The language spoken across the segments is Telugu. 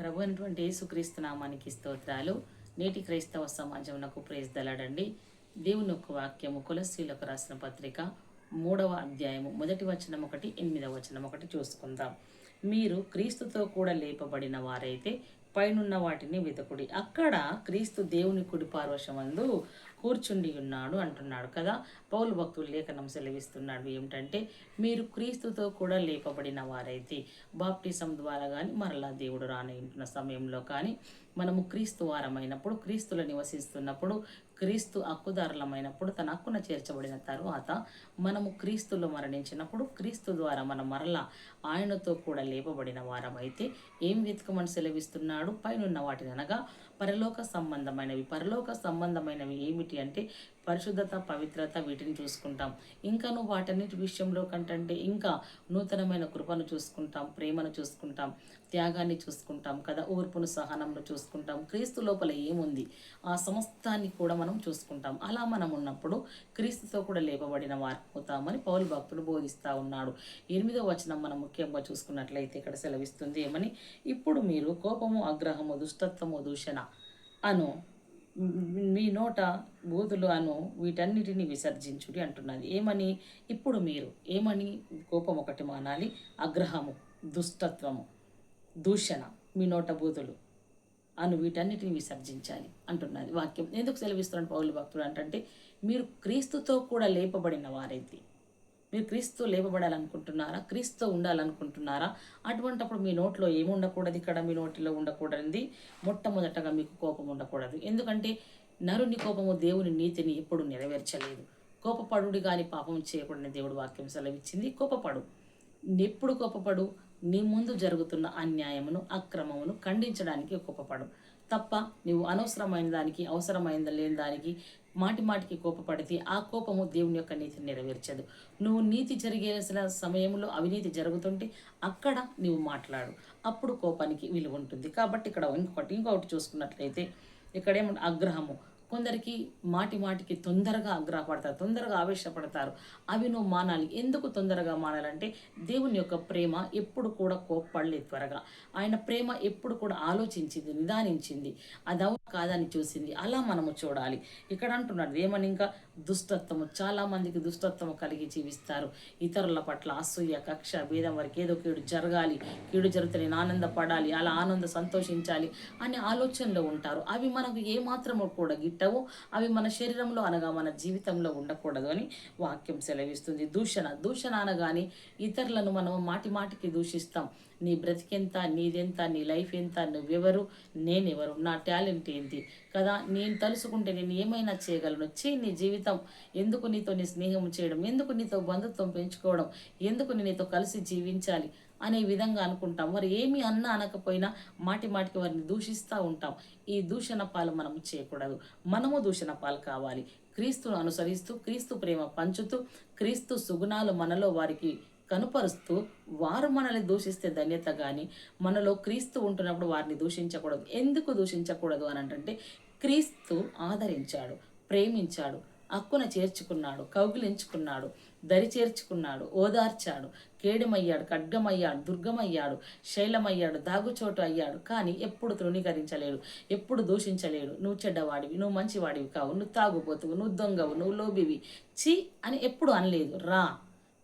ప్రభు అయినటువంటి యేసుక్రీస్తు నామానికి స్తోత్రాలు. నేటి క్రైస్తవ సమాజంలో ప్రేజ్ దలాడండి దేవుని యొక్క వాక్యము కులశీలకు రాసిన పత్రిక మూడవ అధ్యాయము మొదటి వచనం ఒకటి ఎనిమిదవ వచనం ఒకటి చూసుకుందాం. మీరు క్రీస్తుతో కూడా లేపబడిన వారైతే పైనున్న వాటిని వెతకుడి. అక్కడ క్రీస్తు దేవుని కుడి పార్వశమందు కూర్చుండి ఉన్నాడు అంటున్నాడు కదా. పౌలు భక్తులు లేఖనం సెలవిస్తున్నాడు ఏమిటంటే మీరు క్రీస్తుతో కూడా లేపబడిన వారైతే బాప్టిజం ద్వారా కానీ మరలా దేవుడు రానింటున్న సమయంలో కానీ మనము క్రీస్తు వారమైనప్పుడు క్రీస్తులో నివసిస్తున్నప్పుడు క్రీస్తు హక్కుదారులమైనప్పుడు తన హక్కున చేర్చబడిన తరువాత మనము క్రీస్తులో మరణించినప్పుడు క్రీస్తు ద్వారా మనం మరలా ఆయనతో కూడా లేపబడిన వారమైతే ఏం వెతకమని సెలవిస్తున్నాడు? పైనున్న వాటిని అనగా పరలోక సంబంధమైనవి. పరలోక సంబంధమైనవి ఏమిటి అంటే పరిశుద్ధత పవిత్రత వీటిని చూసుకుంటాం. ఇంకాను వాటన్నిటి విషయంలో కంటే ఇంకా నూతనమైన కృపను చూసుకుంటాం ప్రేమను చూసుకుంటాం త్యాగాన్ని చూసుకుంటాం కదా? ఓర్పును సహనంలో చూసుకుంటాం. క్రీస్తు లోపల ఏముంది? ఆ సమస్తాన్ని కూడా మనం చూసుకుంటాం. అలా మనం ఉన్నప్పుడు క్రీస్తుతో కూడా లేపబడిన వారు అవుతామని పౌరు భక్తులు బోధిస్తూ ఉన్నాడు. ఎనిమిదో వచనం మనం ముఖ్యంగా చూసుకున్నట్లయితే ఇక్కడ సెలవిస్తుంది ఏమని ఇప్పుడు మీరు కోపము ఆగ్రహము దుష్టత్వము దూషణ అను మీ నోట బూతులు అను వీటన్నిటిని విసర్జించుడి అంటున్నది. ఏమని ఇప్పుడు మీరు ఏమని కోపం ఒకటి మానాలి అగ్రహము దుష్టత్వము దూషణ మీ నోట బూతులు అను వీటన్నిటిని విసర్జించాలి అంటున్నది వాక్యం. ఎందుకు సెలవిస్తున్నాడు పౌలు భక్తుడు? అంటే మీరు క్రీస్తుతో కూడా లేపబడిన వారైతే మీరు క్రీస్తు లేపబడాలనుకుంటున్నారా? క్రీస్తు ఉండాలనుకుంటున్నారా? అటువంటప్పుడు మీ నోట్లో ఏమి ఉండకూడదు ఇక్కడ? మీ నోటిలో ఉండకూడదు మొట్టమొదటగా మీకు కోపం ఉండకూడదు. ఎందుకంటే నరుని కోపము దేవుని నీతిని ఎప్పుడు నెరవేర్చలేదు. కోపపడుడి కానీ పాపం చేయకూడని దేవుడు వాక్యం సెలవిచ్చింది. కోపపడు. ఎప్పుడు కోపపడు? నీ ముందు జరుగుతున్న అన్యాయమును అక్రమమును ఖండించడానికి కోపపడు. తప్ప నువ్వు అనవసరమైన దానికి అవసరమైన లేని దానికి మాటి మాటికి కోపపడితే ఆ కోపము దేవుని యొక్క నీతిని నెరవేర్చదు. నువ్వు నీతి జరిగేసిన సమయంలో అవినీతి జరుగుతుంటే అక్కడ నువ్వు మాట్లాడు. అప్పుడు కోపానికి విలువ ఉంటుంది. కాబట్టి ఇక్కడ ఇంకొకటి ఇంకొకటి చూసుకున్నట్లయితే ఇక్కడ ఏమంటే అగ్రహము కొందరికి మాటి మాటికి తొందరగా ఆగ్రహపడతారు తొందరగా ఆవేశపడతారు. అవి నువ్వు మానాలి. ఎందుకు తొందరగా మానాలంటే దేవుని యొక్క ప్రేమ ఎప్పుడు కూడా కోప్పడలేదు త్వరగా. ఆయన ప్రేమ ఎప్పుడు కూడా ఆలోచించింది నిదానించింది. అది కాదని చూసింది. అలా మనము చూడాలి. ఇక్కడ అంటున్నాడు ఏమని ఇంకా? దుష్టత్వము. చాలామందికి దుష్టత్వము కలిగి జీవిస్తారు. ఇతరుల పట్ల అసూయ కక్ష భేదం వరకు ఏదో కీడు జరగాలి. కీడు జరిగితే నేను ఆనందపడాలి. అలా ఆనంద సంతోషించాలి అనే ఆలోచనలో ఉంటారు. అవి మనకు ఏమాత్రము కూడా గిట్టవు అవి మన శరీరంలో అనగా మన జీవితంలో ఉండకూడదు అని వాక్యం సెలవిస్తుంది. దూషణ దూషణ అనగానే ఇతరులను మనం మాటి మాటికి దూషిస్తాం. నీ బ్రతికెంత నీదెంత నీ లైఫ్ ఎంత నువ్వెవరు నేనెవరు నా టాలెంట్ ఏంటి? కదా నేను తలుసుకుంటే నేను ఏమైనా చేయగలను? చే నీ జీవితం. ఎందుకు నీతో నీ స్నేహం చేయడం? ఎందుకు నీతో బంధుత్వం పెంచుకోవడం? ఎందుకు నేను నీతో కలిసి జీవించాలి? అనే విధంగా అనుకుంటాం. మరి ఏమి అన్నా అనకపోయినా మాటి మాటికి వారిని దూషిస్తూ ఉంటాం. ఈ దూషణ పాలు మనం చేయకూడదు. మనము దూషణ పాలు కావాలి. క్రీస్తును అనుసరిస్తూ క్రీస్తు ప్రేమ పంచుతూ క్రీస్తు సుగుణాలు మనలో వారికి కనుపరుస్తూ వారు మనల్ని దూషిస్తే ధన్యత కానీ మనలో క్రీస్తు ఉంటున్నప్పుడు వారిని దూషించకూడదు. ఎందుకు దూషించకూడదు అని అంటే క్రీస్తు ఆదరించాడు ప్రేమించాడు హక్కున చేర్చుకున్నాడు కౌగిలించుకున్నాడు. దరి చేర్చుకున్నాడు ఓదార్చాడు. కేడుమయ్యాడు ఖడ్గమయ్యాడు దుర్గమయ్యాడు శైలమయ్యాడు దాగుచోటు అయ్యాడు. కానీ ఎప్పుడు తృణీకరించలేడు ఎప్పుడు దూషించలేడు. నువ్వు చెడ్డవాడివి నువ్వు మంచివాడివి కావు నువ్వు తాగుపోతువు నువ్వు దొంగవు నువ్వు లోబివి. చి అని ఎప్పుడు అనలేదు. రా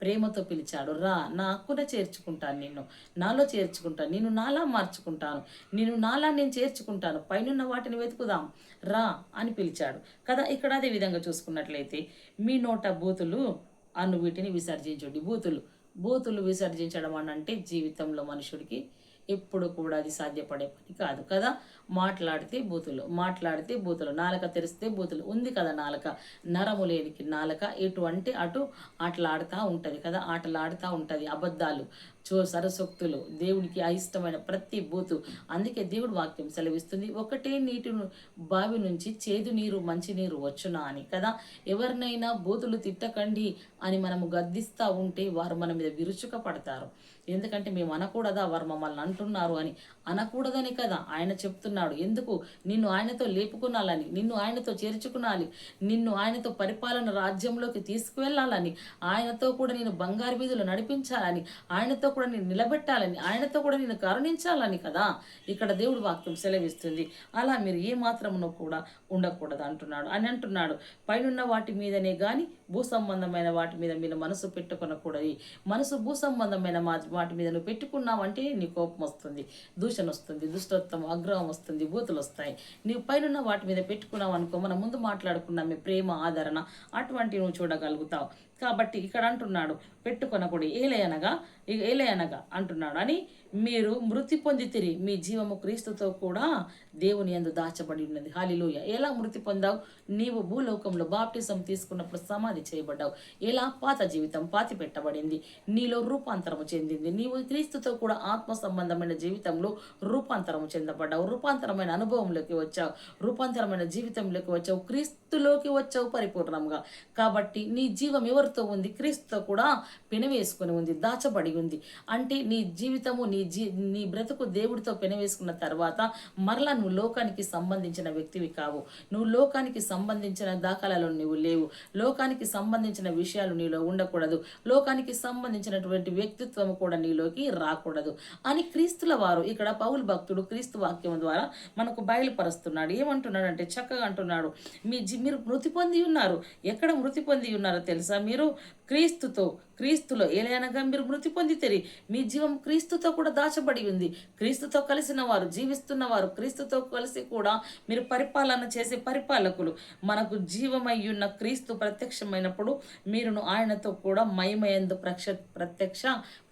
ప్రేమతో పిలిచాడు. రా నా హక్కున చేర్చుకుంటాను నిన్ను. నాలో చేర్చుకుంటాను. నేను నాలా మార్చుకుంటాను. నేను నాలా నేను చేర్చుకుంటాను. పైనున్న వాటిని వెతుకుదాం. రా అని పిలిచాడు. కదా ఇక్కడ అదే విధంగా చూసుకున్నట్లయితే మీ నోట బూతులు అను వీటిని విసర్జించండి. బూతులు. బూతులు విసర్జించడం అని అంటే జీవితంలో మనుషుడికి ఎప్పుడు కూడా అది సాధ్యపడే పని కాదు కదా? మాట్లాడితే బూతులు మాట్లాడితే బూతులు నాలుక తెరిస్తే బూతులు. ఉంది కదా నాలుక? నరము లేనికి నాలుక. ఎటు అంటే అటు ఆటలాడుతూ ఉంటుంది కదా? ఆటలాడుతూ ఉంటుంది. అబద్ధాలు చో సరస్వక్తులు దేవుడికి అయిష్టమైన ప్రతి బూతు. అందుకే దేవుడు వాక్యం సెలవిస్తుంది. ఒకటే నీటి బావి నుంచి చేదు నీరు మంచి నీరు వచ్చునా అని. కదా? ఎవరినైనా బూతులు తిట్టకండి అని మనము గద్దిస్తూ ఉంటే వారు మన మీద విరుచుక పడతారు. ఎందుకంటే మేము అనకూడదా వారు మమ్మల్ని అంటున్నారు అని. అనకూడదని కదా ఆయన చెప్తున్నాడు. ఎందుకు? నిన్ను ఆయనతో లేపుకునాలని నిన్ను ఆయనతో చేర్చుకునాలి నిన్ను ఆయనతో పరిపాలన రాజ్యంలోకి తీసుకువెళ్ళాలని ఆయనతో కూడా నేను బంగారు వీధులు నడిపించాలని ఆయనతో కూడా నేను నిలబెట్టాలని ఆయనతో కూడా నేను కరుణించాలని కదా ఇక్కడ దేవుడు వాక్యం సెలవిస్తుంది. అలా మీరు ఏ మాత్రమునో కూడా ఉండకూడదు అంటున్నాడు. అని అంటున్నాడు. పైనున్న వాటి మీదనే కానీ భూ సంబంధమైన వాటి మీద మీరు మనసు పెట్టుకొనకూడదు. మనసు భూ సంబంధమైన మా- వాటి మీద నువ్వు పెట్టుకున్నావంటే నీ కోపం వస్తుంది దూషణ వస్తుంది దుష్టత్వం అగ్రహం వస్తుంది బూతులు వస్తాయి. నీవు పైనున్న వాటి మీద పెట్టుకున్నావు అనుకో మనం ముందు మాట్లాడుకున్నామే ప్రేమ ఆదరణ అటువంటివి నువ్వు చూడగలుగుతావు. కాబట్టి ఇక్కడ అంటున్నాడు పెట్టుకొనకూడదు ఏలయనగా ఏలే ఏలయనగా అంటున్నాడు అని మీరు మృతి పొందితిరి. మీ జీవము క్రీస్తుతో కూడా దేవుని యందు దాచబడి ఉన్నది. హాలిలోయ ఎలా మృతి పొందావు? నీవు భూలోకంలో బాప్టిజం తీసుకున్నప్పుడు సమాధి చేయబడ్డావు. ఎలా? పాత జీవితం పాతి పెట్టబడింది. నీలో రూపాంతరము చెందింది. నీవు క్రీస్తుతో కూడా ఆత్మ సంబంధమైన జీవితంలో రూపాంతరము చెందబడ్డావు. రూపాంతరమైన అనుభవంలోకి వచ్చావు. రూపాంతరమైన జీవితంలోకి వచ్చావు. క్రీస్తు క్రీస్తులోకి వచ్చావు పరిపూర్ణంగా కాబట్టి నీ జీవం ఎవరితో ఉంది? క్రీస్తుతో కూడా పెనవేసుకుని ఉంది దాచబడి ఉంది. అంటే నీ జీవితము నీ జీ నీ బ్రతుకు దేవుడితో పెనవేసుకున్న తర్వాత మరలా నువ్వు లోకానికి సంబంధించిన వ్యక్తివి కావు. నువ్వు లోకానికి సంబంధించిన దాఖలాలు నువ్వు లేవు. లోకానికి సంబంధించిన విషయాలు నీలో ఉండకూడదు. లోకానికి సంబంధించినటువంటి వ్యక్తిత్వం కూడా నీలోకి రాకూడదు. అని క్రీస్తుల వారు ఇక్కడ పౌలు భక్తుడు క్రీస్తు వాక్యం ద్వారా మనకు బయలుపరుస్తున్నాడు. ఏమంటున్నాడు అంటే చక్కగా అంటున్నాడు. మీ జీ- మీరు మృతి పొంది ఉన్నారు. ఎక్కడ మృతి పొంది ఉన్నారో తెలుసా? మీరు క్రీస్తుతో క్రీస్తులో ఏలైనగా మీరు మృతి పొందితేరి. మీ జీవం క్రీస్తుతో కూడా దాచబడి ఉంది. క్రీస్తుతో కలిసిన వారు జీవిస్తున్న వారు క్రీస్తుతో కలిసి కూడా మీరు పరిపాలన చేసే పరిపాలకులు. మనకు జీవమై ఉన్న క్రీస్తు ప్రత్యక్షమైనప్పుడు మీరును ఆయనతో కూడా మయమయందు ప్రక్ష ప్రత్యక్ష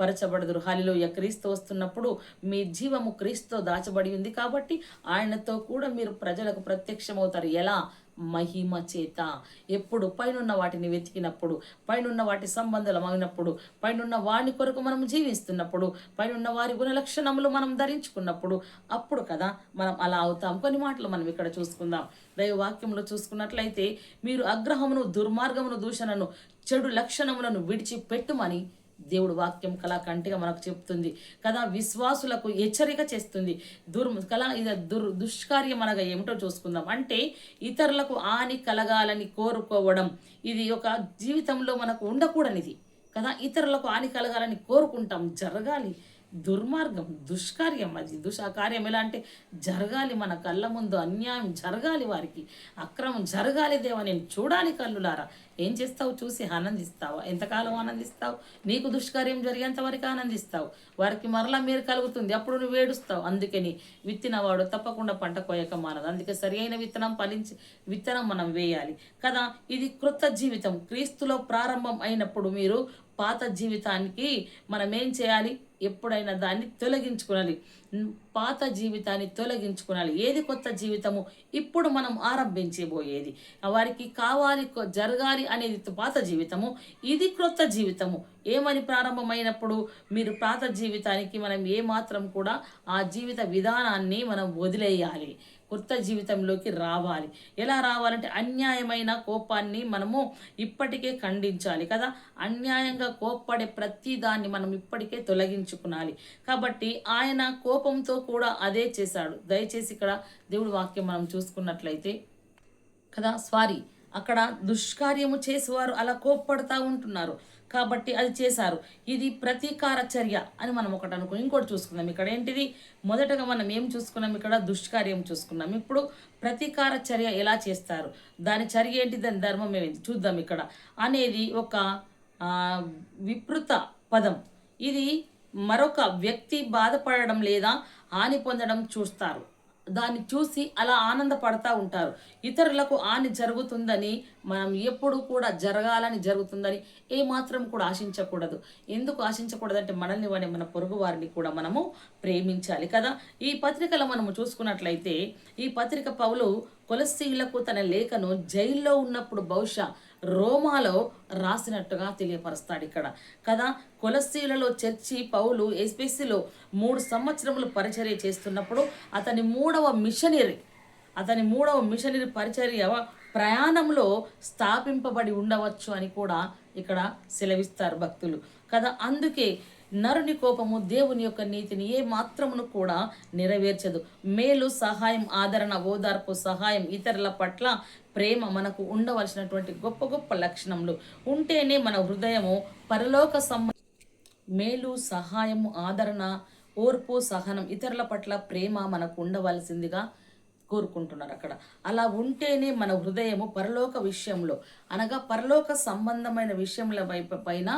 పరచబడదురు హలిలోయ క్రీస్తు వస్తున్నప్పుడు మీ జీవము క్రీస్తుతో దాచబడి ఉంది కాబట్టి ఆయనతో కూడా మీరు ప్రజలకు ప్రత్యక్షమవుతారు. ఎలా? మహిమ చేత. ఎప్పుడు పైనున్న వాటిని వెతికినప్పుడు పైనున్న వాటి సంబంధాలు అయినప్పుడు పైనున్న వాని కొరకు మనం జీవిస్తున్నప్పుడు పైనున్న వారి గుణ లక్షణములు మనం ధరించుకున్నప్పుడు అప్పుడు కదా మనం అలా అవుతాం. కొన్ని మాటలు మనం ఇక్కడ చూసుకుందాం. దైవ వాక్యంలో చూసుకున్నట్లయితే మీరు అగ్రహమును దుర్మార్గమును దూషణను చెడు లక్షణములను విడిచిపెట్టుమని దేవుడు వాక్యం కళాకంటిగా మనకు చెప్తుంది. కదా విశ్వాసులకు హెచ్చరిక చేస్తుంది. దుర్ కళ ఇది దుర్ దుష్కార్యం అనగా ఏమిటో చూసుకుందాం. అంటే ఇతరులకు హాని కలగాలని కోరుకోవడం. ఇది ఒక జీవితంలో మనకు ఉండకూడనిది. కదా ఇతరులకు హాని కలగాలని కోరుకుంటాం. జరగాలి. దుర్మార్గం దుష్కార్యం అది. దుష కార్యం ఎలా అంటే జరగాలి మన కళ్ళ ముందు అన్యాయం జరగాలి వారికి. అక్రమం జరగాలి దేవా నేను చూడాలి కళ్ళులారా. ఏం చేస్తావు? చూసి ఆనందిస్తావా? ఎంతకాలం ఆనందిస్తావు? నీకు దుష్కార్యం జరిగేంత వరకు ఆనందిస్తావు. వారికి మరలా మీరు కలుగుతుంది. అప్పుడు నువ్వు ఏడుస్తావు. అందుకని విత్తినవాడు తప్పకుండా పంట కోయక మానదు. అందుకే సరి అయిన విత్తనం ఫలించి విత్తనం మనం వేయాలి. కదా? ఇది క్రొత్త జీవితం. క్రీస్తులో ప్రారంభం అయినప్పుడు మీరు పాత జీవితానికి మనం ఏం చేయాలి? ఎప్పుడైనా దాన్ని తొలగించుకోవాలి. పాత జీవితాన్ని తొలగించుకోవాలి ఏది కొత్త జీవితము? ఇప్పుడు మనం ఆరంభించబోయేది. వారికి కావాలి జరగాలి అనేది పాత జీవితము. ఇది క్రొత్త జీవితము. ఏమని ప్రారంభమైనప్పుడు మీరు పాత జీవితానికి మనం ఏమాత్రం కూడా ఆ జీవిత విధానాన్ని మనం వదిలేయాలి. కొత్త జీవితంలోకి రావాలి. ఎలా రావాలంటే అన్యాయమైన కోపాన్ని మనము ఇప్పటికే ఖండించాలి కదా. అన్యాయంగా కోప్పడే ప్రతి దాన్ని మనం ఇప్పటికే తొలగించుకునాలి. కాబట్టి ఆయన కోపంతో కూడా అదే చేశాడు. దయచేసి ఇక్కడ దేవుడి వాక్యం మనం చూసుకున్నట్లయితే కదా సారీ అక్కడ దుష్కార్యము చేసేవారు అలా కోప్పడతా ఉంటున్నారు. కాబట్టి అది చేశారు. ఇది ప్రతీకార చర్య అని మనం ఒకటి అనుకో ఇంకోటి చూసుకుందాం. ఇక్కడ ఏంటిది? మొదటగా మనం ఏం చూసుకున్నాం? ఇక్కడ దుష్కార్యం చూసుకున్నాం. ఇప్పుడు ప్రతీకార చర్య ఎలా చేస్తారు? దాని చర్య ఏంటి? దాని ధర్మం ఏమిటి చూద్దాం ఇక్కడ. అనేది ఒక విపృత పదం. ఇది మరొక వ్యక్తి బాధపడడం లేదా హాని పొందడం చూస్తారు. దాన్ని చూసి అలా ఆనందపడతా ఉంటారు. ఇతరులకు హాని జరుగుతుందని మనం ఎప్పుడు కూడా జరగాలని జరుగుతుందని ఏమాత్రం కూడా ఆశించకూడదు. ఎందుకు ఆశించకూడదంటే మనల్ని వాడి మన పొరుగు వారిని కూడా మనము ప్రేమించాలి కదా. ఈ పత్రికలో మనము చూసుకున్నట్లయితే ఈ పత్రిక పౌలు కొలస్సీలకు తన లేఖను జైల్లో ఉన్నప్పుడు బహుశా రోమాలో రాసినట్టుగా తెలియపరుస్తాడు ఇక్కడ. కదా కొలస్సీలలో చర్చి పౌలు ఎస్పెసిలో మూడు సంవత్సరములు పరిచర్య చేస్తున్నప్పుడు అతని మూడవ మిషనరీ అతని మూడవ మిషనరీ పరిచర్య ప్రయాణంలో స్థాపింపబడి ఉండవచ్చు అని కూడా ఇక్కడ సెలవిస్తారు భక్తులు. కదా అందుకే నరుని కోపము దేవుని యొక్క నీతిని ఏ మాత్రమును కూడా నెరవేర్చదు. మేలు సహాయం ఆదరణ ఓదార్పు సహాయం ఇతరుల పట్ల ప్రేమ మనకు ఉండవలసినటువంటి గొప్ప గొప్ప లక్షణములు. ఉంటేనే మన హృదయము పరలోక సంబంధ మేలు సహాయము ఆదరణ ఓర్పు సహనం ఇతరుల పట్ల ప్రేమ మనకు ఉండవలసిందిగా కోరుకుంటున్నారు అక్కడ. అలా ఉంటేనే మన హృదయము పరలోక విషయంలో అనగా పరలోక సంబంధమైన విషయముల వైపు పైన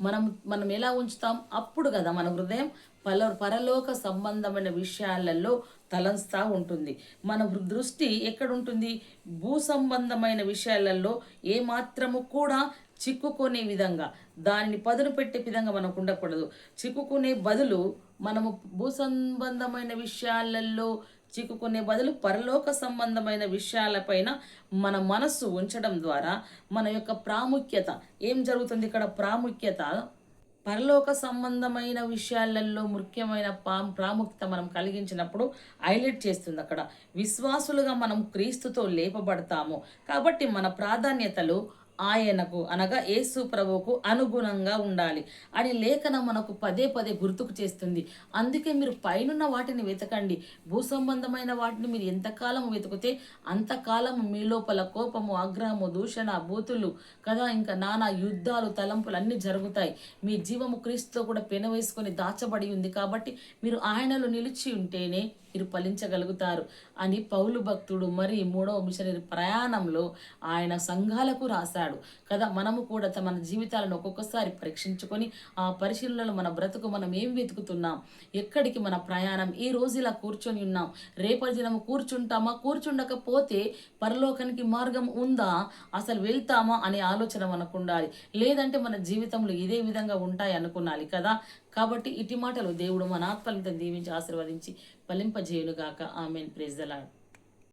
మనం మనం ఎలా ఉంచుతాం? అప్పుడు కదా మన హృదయం పల పరలోక సంబంధమైన విషయాలలో తలంస్తా ఉంటుంది. మన దృష్టి ఎక్కడ ఉంటుంది భూ సంబంధమైన విషయాలలో ఏ మాత్రము కూడా చిక్కుకునే విధంగా దానిని పదును పెట్టే విధంగా మనకు ఉండకూడదు. చిక్కుకునే బదులు మనము భూ సంబంధమైన విషయాలలో చిక్కుకునే బదులు పరలోక సంబంధమైన విషయాలపైన మన మనస్సు ఉంచడం ద్వారా మన యొక్క ప్రాముఖ్యత ఏం జరుగుతుంది ఇక్కడ ప్రాముఖ్యత? పరలోక సంబంధమైన విషయాలలో ముఖ్యమైన పా ప్రాముఖ్యత మనం కలిగించినప్పుడు హైలైట్ చేస్తుంది అక్కడ. విశ్వాసులుగా మనం క్రీస్తుతో లేపబడతాము. కాబట్టి మన ప్రాధాన్యతలు ఆయనకు అనగా యేసు ప్రభువుకు అనుగుణంగా ఉండాలి. అని లేఖనం మనకు పదే పదే గుర్తుకు చేస్తుంది. అందుకే మీరు పైనున్న వాటిని వెతకండి. భూ సంబంధమైన వాటిని మీరు ఎంతకాలం వెతికితే అంతకాలం మీ లోపల కోపము ఆగ్రహము దూషణ బూతులు కదా ఇంకా నానా యుద్ధాలు తలంపులు అన్నీ జరుగుతాయి. మీ జీవము క్రీస్తుతో కూడా పెనవేసుకొని దాచబడి ఉంది కాబట్టి మీరు ఆయనలో నిలిచి ఉంటేనే మీరు ఫలించగలుగుతారు. అని పౌలు భక్తుడు మరి మూడవ మిషనరీ ప్రయాణంలో ఆయన సంఘాలకు రాశారు రాశాడు కదా మనము కూడా త- మన జీవితాలను ఒక్కొక్కసారి పరీక్షించుకొని ఆ పరిశీలనలో మన బ్రతుకు మనం ఏం వెతుకుతున్నాం? ఎక్కడికి మన ప్రయాణం? ఈ రోజు ఇలా కూర్చొని ఉన్నాం. రేపటి దినము కూర్చుంటామా? కూర్చుండకపోతే పరలోకానికి మార్గం ఉందా? అసలు వెళ్తామా అనే ఆలోచన మనకు ఉండాలి. లేదంటే మన జీవితంలో ఇదే విధంగా ఉంటాయి అనుకున్నాలి కదా. కాబట్టి ఇటు మాటలు దేవుడు మన ఆత్మలతో దీవించి ఆశీర్వదించి ఫలింపజేయునుగాక. ఆమెన్. ప్రేజ్